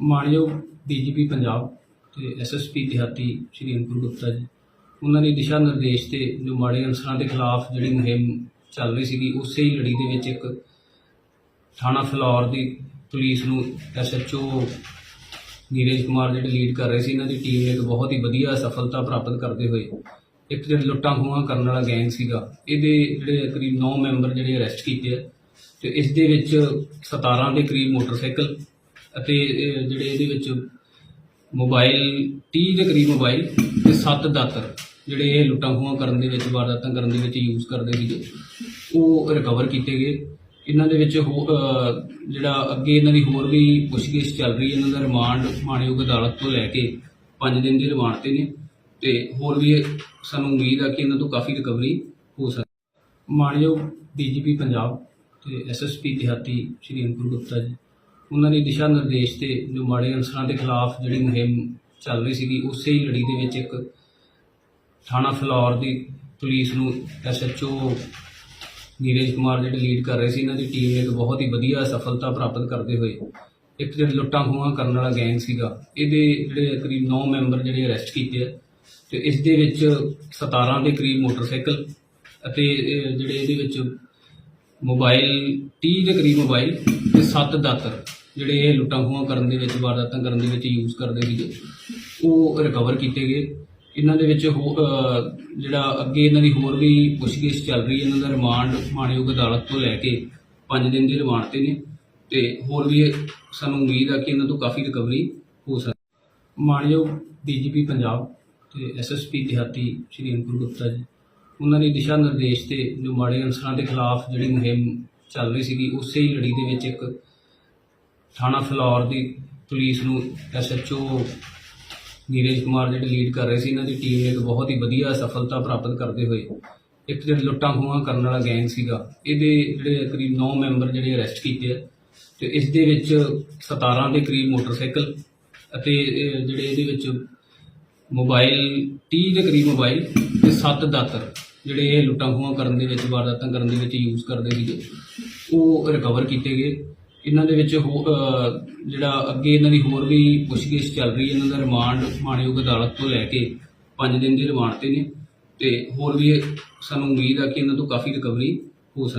ਮਾਨਯੋਗ ਡੀਜੀਪੀ ਪੰਜਾਬ ਤੇ ਐਸਐਸਪੀ ਦਿਹਾਤੀ ਸ਼੍ਰੀ ਅੰਕੁਰ ਗੁਪਤਾ ਜੀ, ਉਹਨਾਂ ਦੇ ਦਿਸ਼ਾ ਨਿਰਦੇਸ਼ ਤੇ ਜੋ ਮਾੜੇ ਅਨਸਰਾਂ ਦੇ ਖਿਲਾਫ ਜਿਹੜੀ ਮੁਹਿੰਮ ਚੱਲ ਰਹੀ ਸੀਗੀ, ਉਸੇ ਹੀ ਲੜੀ ਦੇ ਵਿੱਚ ਇੱਕ ਥਾਣਾ ਫਲੌਰ ਦੀ ਪੁਲਿਸ ਨੂੰ ਐਸਐਚਓ ਨੀਰਜ ਕੁਮਾਰ ਜਿਹੜੇ ਲੀਡ ਕਰ ਰਹੇ ਸੀ, ਇਹਨਾਂ ਦੀ ਟੀਮ ਨੇ ਇੱਕ ਬਹੁਤ ਹੀ ਵਧੀਆ ਸਫਲਤਾ ਪ੍ਰਾਪਤ ਕਰਦੇ ਹੋਏ ਇੱਕ ਜਿਹੜਾ ਲੁੱਟਾਂ ਖੋਹਾਂ ਕਰਨ ਵਾਲਾ ਗੈਂਗ ਸੀਗਾ, ਇਹਦੇ ਜਿਹੜੇ ਕਰੀਬ 9 ਮੈਂਬਰ ਜਿਹੜੇ ਅਰੈਸਟ ਕੀਤੇ ਆ ਤੇ ਇਸ ਦੇ ਵਿੱਚ 17 ਦੇ ਕਰੀਬ ਮੋਟਰਸਾਈਕਲ ਅਤੇ ਜਿਹੜੇ ਇਹਦੇ ਵਿੱਚ ਮੋਬਾਈਲ 30 ਦੇ ਕਰੀਬ ਮੋਬਾਈਲ ਤੇ 7 ਦਾਤਰ ਜਿਹੜੇ ਇਹ ਲੁੱਟਾਂ ਖੋਹਾਂ ਕਰਨ ਦੇ ਵਿੱਚ, ਵਾਰਦਾਤਾਂ ਕਰਨ ਦੇ ਵਿੱਚ ਯੂਜ਼ ਕਰਦੇ ਸੀਗੇ, ਉਹ ਰਿਕਵਰ ਕੀਤੇ ਗਏ। ਇਹਨਾਂ ਦੇ ਵਿੱਚ ਹੋ- ਜਿਹੜਾ ਅੱਗੇ ਇਹਨਾਂ ਦੀ ਹੋਰ ਵੀ ਪੁੱਛਗਿੱਛ ਚੱਲ ਰਹੀ ਹੈ, ਇਹਨਾਂ ਦਾ ਰਿਮਾਂਡ ਮਾਣਯੋਗ ਅਦਾਲਤ ਤੋਂ ਲੈ ਕੇ 5 ਦਿਨ ਦੇ ਰਿਮਾਂਡ ਤੇ ਨੇ ਤੇ ਹੋਰ ਵੀ ਸਾਨੂੰ ਉਮੀਦ ਆ ਕਿ ਇਹਨਾਂ ਤੋਂ ਕਾਫੀ ਰਿਕਵਰੀ ਹੋ ਸਕਦੀ ਮਾਣਯੋਗ ਡੀਜੀਪੀ ਪੰਜਾਬ ਤੇ ਐਸਐਸਪੀ ਦਿਹਾਤੀ ਸ਼੍ਰੀ ਅੰਕੁਰ ਗੁਪਤਾ ਜੀ। ਉਹਨਾਂ ਦੇ ਦਿਸ਼ਾ ਨਿਰਦੇਸ਼ ਤੇ ਜੋ ਮਾੜੇ ਅਨਸਰਾਂ ਦੇ ਖਿਲਾਫ ਜਿਹੜੀ ਮੁਹਿੰਮ ਚੱਲ ਰਹੀ ਸੀਗੀ, ਉਸੇ ਹੀ ਲੜੀ ਦੇ ਵਿੱਚ ਇੱਕ ਥਾਣਾ ਫਲੌਰ ਦੀ ਪੁਲਿਸ ਨੂੰ ਐਸਐਚਓ ਨੀਰਜ ਕੁਮਾਰ ਜਿਹੜੇ ਲੀਡ ਕਰ ਰਹੇ ਸੀ, ਇਹਨਾਂ ਦੀ ਟੀਮ ਨੇ ਇੱਕ ਬਹੁਤ ਹੀ ਵਧੀਆ ਸਫਲਤਾ ਪ੍ਰਾਪਤ ਕਰਦੇ ਹੋਏ ਇੱਕ ਜਿਹੜਾ ਲੁੱਟਾਂ ਖੋਹਾਂ ਕਰਨ ਵਾਲਾ ਗੈਂਗ ਸੀਗਾ, ਇਹਦੇ ਜਿਹੜੇ ਕਰੀਬ 9 ਮੈਂਬਰ ਜਿਹੜੇ ਅਰੈਸਟ ਕੀਤੇ ਆ ਤੇ ਇਸ ਦੇ ਵਿੱਚ 17 ਦੇ ਕਰੀਬ ਮੋਟਰਸਾਈਕਲ ਅਤੇ ਜਿਹੜੇ ਇਹਦੇ ਵਿੱਚ ਮੋਬਾਈਲ 30 ਦੇ ਕਰੀਬ ਮੋਬਾਈਲ ਤੇ 7 ਦਾਤਰ ਜਿਹੜੇ ਇਹ ਲੁੱਟਾਂ ਖੋਹਾਂ ਕਰਨ ਦੇ ਵਿੱਚ, ਵਾਰਦਾਤਾਂ ਕਰਨ ਦੇ ਵਿੱਚ ਯੂਜ਼ ਕਰਦੇ ਸੀਗੇ, ਉਹ ਰਿਕਵਰ ਕੀਤੇ ਗਏ। ਇਹਨਾਂ ਦੇ ਵਿੱਚ ਹੋ- ਜਿਹੜਾ ਅੱਗੇ ਇਹਨਾਂ ਦੀ ਹੋਰ ਵੀ ਪੁੱਛਗਿੱਛ ਚੱਲ ਰਹੀ ਹੈ, ਇਹਨਾਂ ਦਾ ਰਿਮਾਂਡ ਮਾਣਯੋਗ ਅਦਾਲਤ ਤੋਂ ਲੈ ਕੇ 5 ਦਿਨ ਦੇ ਰਿਮਾਂਡ ਤੇ ਨੇ। ਤੇ ਹੋਰ ਵੀ ਸਾਨੂੰ ਉਮੀਦ ਆ ਕਿ ਇਹਨਾਂ ਤੋਂ ਕਾਫੀ ਰਿਕਵਰੀ ਹੋ ਸਕਦੀ ਮਾਣਯੋਗ ਡੀਜੀਪੀ ਪੰਜਾਬ ਤੇ ਐਸਐਸਪੀ ਦਿਹਾਤੀ ਸ਼੍ਰੀ ਅੰਕੁਰ ਗੁਪਤਾ ਜੀ, ਉਹਨਾਂ ਦੇ ਦਿਸ਼ਾ ਨਿਰਦੇਸ਼ ਤੇ ਜੋ ਮਾੜੇ ਅਨਸਰਾਂ ਦੇ ਖਿਲਾਫ ਜਿਹੜੀ ਮੁਹਿੰਮ ਚੱਲ ਰਹੀ ਸੀਗੀ, ਉਸੇ ਹੀ ਲੜੀ ਦੇ ਵਿੱਚ ਇੱਕ ਥਾਣਾ ਫਲੌਰ ਦੀ ਪੁਲਿਸ ਨੂੰ ਐਸਐਚਓ ਨੀਰਜ ਕੁਮਾਰ ਜਿਹੜੇ ਲੀਡ ਕਰ ਰਹੇ ਸੀ, ਇਹਨਾਂ ਦੀ ਟੀਮ ਨੇ ਇੱਕ ਬਹੁਤ ਹੀ ਵਧੀਆ ਸਫਲਤਾ ਪ੍ਰਾਪਤ ਕਰਦੇ ਹੋਏ ਇੱਕ ਜਿਹੜਾ ਲੁੱਟਾਂ ਖੋਹਾਂ ਕਰਨ ਵਾਲਾ ਗੈਂਗ ਸੀਗਾ, ਇਹਦੇ ਜਿਹੜੇ ਕਰੀਬ 9 ਮੈਂਬਰ ਜਿਹੜੇ ਅਰੈਸਟ ਕੀਤੇ ਆ ਤੇ ਇਸ ਦੇ ਵਿੱਚ 17 ਦੇ ਕਰੀਬ ਮੋਟਰਸਾਈਕਲ ਅਤੇ ਜਿਹੜੇ ਇਹਦੇ ਵਿੱਚ ਮੋਬਾਈਲ 30 ਦੇ ਕਰੀਬ ਮੋਬਾਈਲ ਤੇ 7 ਦਾਤਰ ਜਿਹੜੇ ਇਹ ਲੁੱਟਾਂ ਖੋਹਾਂ ਕਰਨ ਦੇ ਵਿੱਚ, ਵਾਰਦਾਤਾਂ ਕਰਨ ਦੇ ਵਿੱਚ ਯੂਜ਼ ਕਰਦੇ ਸੀਗੇ, ਉਹ ਰਿਕਵਰ ਕੀਤੇ ਗਏ। ਇਹਨਾਂ ਦੇ ਵਿੱਚ ਹੋ- ਜਿਹੜਾ ਅੱਗੇ ਇਹਨਾਂ ਦੀ ਹੋਰ ਵੀ ਪੁੱਛਗਿੱਛ ਚੱਲ ਰਹੀ ਹੈ, ਇਹਨਾਂ ਦਾ ਰਿਮਾਂਡ ਮਾਣਯੋਗ ਅਦਾਲਤ ਤੋਂ ਲੈ ਕੇ 5 ਦਿਨ ਦੇ ਰਿਮਾਂਡ ਤੇ ਨੇ ਤੇ ਹੋਰ ਵੀ ਸਾਨੂੰ ਉਮੀਦ ਆ ਕਿ ਇਹਨਾਂ ਤੋਂ ਕਾਫੀ ਰਿਕਵਰੀ ਹੋ ਸਕਦੀ